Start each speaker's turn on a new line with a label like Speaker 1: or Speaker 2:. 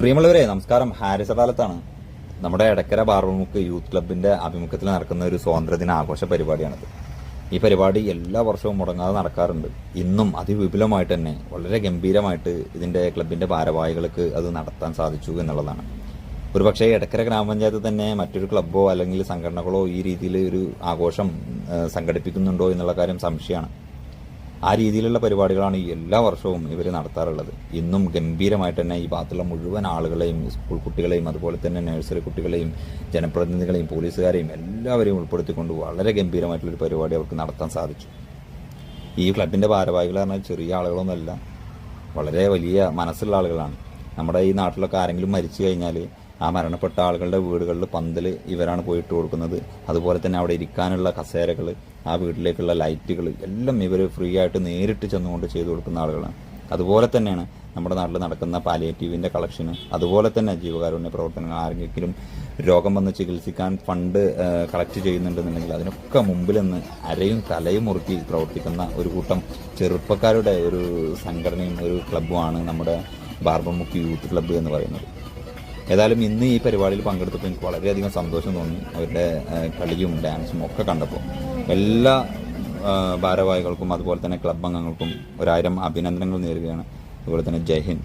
Speaker 1: പ്രിയമുള്ളവരെ നമസ്കാരം. ഹാരിസ് അദാലത്താണ്. നമ്മുടെ എടക്കര ബാർബർമുക്ക് യൂത്ത് ക്ലബിന്റെ ആഭിമുഖ്യത്തിൽ നടക്കുന്ന ഒരു സ്വാതന്ത്ര്യദിന ആഘോഷ പരിപാടിയാണിത്. ഈ പരിപാടി എല്ലാ വർഷവും മുടങ്ങാതെ നടക്കാറുണ്ട്. ഇന്നും അതിവിപുലമായിട്ട് തന്നെ വളരെ ഗംഭീരമായിട്ട് ഇതിന്റെ ക്ലബിന്റെ ഭാരവാഹികൾക്ക് അത് നടത്താൻ സാധിച്ചു എന്നുള്ളതാണ്. ഒരുപക്ഷെ എടക്കര ഗ്രാമപഞ്ചായത്ത് തന്നെ മറ്റൊരു ക്ലബ്ബോ അല്ലെങ്കിൽ സംഘടനകളോ ഈ രീതിയിൽ ഒരു ആഘോഷം സംഘടിപ്പിക്കുന്നുണ്ടോ എന്നുള്ള കാര്യം സംശയമാണ്. ആ രീതിയിലുള്ള പരിപാടികളാണ് എല്ലാ വർഷവും ഇവർ നടത്താറുള്ളത്. ഇന്നും ഗംഭീരമായിട്ട് തന്നെ ഈ ഭാഗത്തുള്ള മുഴുവൻ ആളുകളെയും സ്കൂൾ കുട്ടികളെയും അതുപോലെ തന്നെ നഴ്സറി കുട്ടികളെയും ജനപ്രതിനിധികളെയും പോലീസുകാരെയും എല്ലാവരെയും ഉൾപ്പെടുത്തിക്കൊണ്ട് വളരെ ഗംഭീരമായിട്ടുള്ളൊരു പരിപാടി അവർക്ക് നടത്താൻ സാധിച്ചു. ഈ ക്ലബിന്റെ ഭാരവാഹികൾ പറഞ്ഞാൽ ചെറിയ ആളുകളൊന്നുമല്ല വളരെ വലിയ മനസ്സുള്ള ആളുകളാണ്. നമ്മുടെ ഈ നാട്ടിലൊക്കെ ആരെങ്കിലും മരിച്ചു കഴിഞ്ഞാൽ ആ മരണപ്പെട്ട ആളുകളുടെ വീടുകളിൽ പന്തൽ ഇവരാണ് പോയിട്ട് കൊടുക്കുന്നത്. അതുപോലെ തന്നെ അവിടെ ഇരിക്കാനുള്ള കസേരകൾ ആ വീട്ടിലേക്കുള്ള ലൈറ്റുകൾ എല്ലാം ഇവർ ഫ്രീ ആയിട്ട് നേരിട്ട് ചെന്നുകൊണ്ട് ചെയ്തു കൊടുക്കുന്ന ആളുകളാണ്. അതുപോലെ തന്നെയാണ് നമ്മുടെ നാട്ടിൽ നടക്കുന്ന പാലിയേറ്റീവിന്റെ കളക്ഷന്. അതുപോലെ തന്നെ ജീവകാരുണ്യ പ്രവർത്തനങ്ങൾ. ആരെങ്കിലും രോഗം വന്ന് ചികിത്സിക്കാൻ ഫണ്ട് കളക്ട് ചെയ്യുന്നുണ്ടെന്നുണ്ടെങ്കിൽ അതിനൊക്കെ മുമ്പിൽ നിന്ന് അരയും തലയും മുറുക്കി പ്രവർത്തിക്കുന്ന ഒരു കൂട്ടം ചെറുപ്പക്കാരുടെ ഒരു സംഘടനയും ഒരു ക്ലബ്ബുമാണ് നമ്മുടെ ബാർബമുക്കി യൂത്ത് ക്ലബ്ബ് എന്ന് പറയുന്നത്. ഏതായാലും ഇന്ന് ഈ പരിപാടിയിൽ പങ്കെടുത്തപ്പോൾ എനിക്ക് വളരെയധികം സന്തോഷം തോന്നി. അവരുടെ കളിയും ഡാൻസും ഒക്കെ കണ്ടപ്പോൾ. എല്ലാ ഭാരവാഹികൾക്കും അതുപോലെ തന്നെ ക്ലബ് അംഗങ്ങൾക്കും ഒരായിരം അഭിനന്ദനങ്ങൾ നേരുകയാണ്. അതുപോലെ തന്നെ ജയ് ഹിന്ദ്.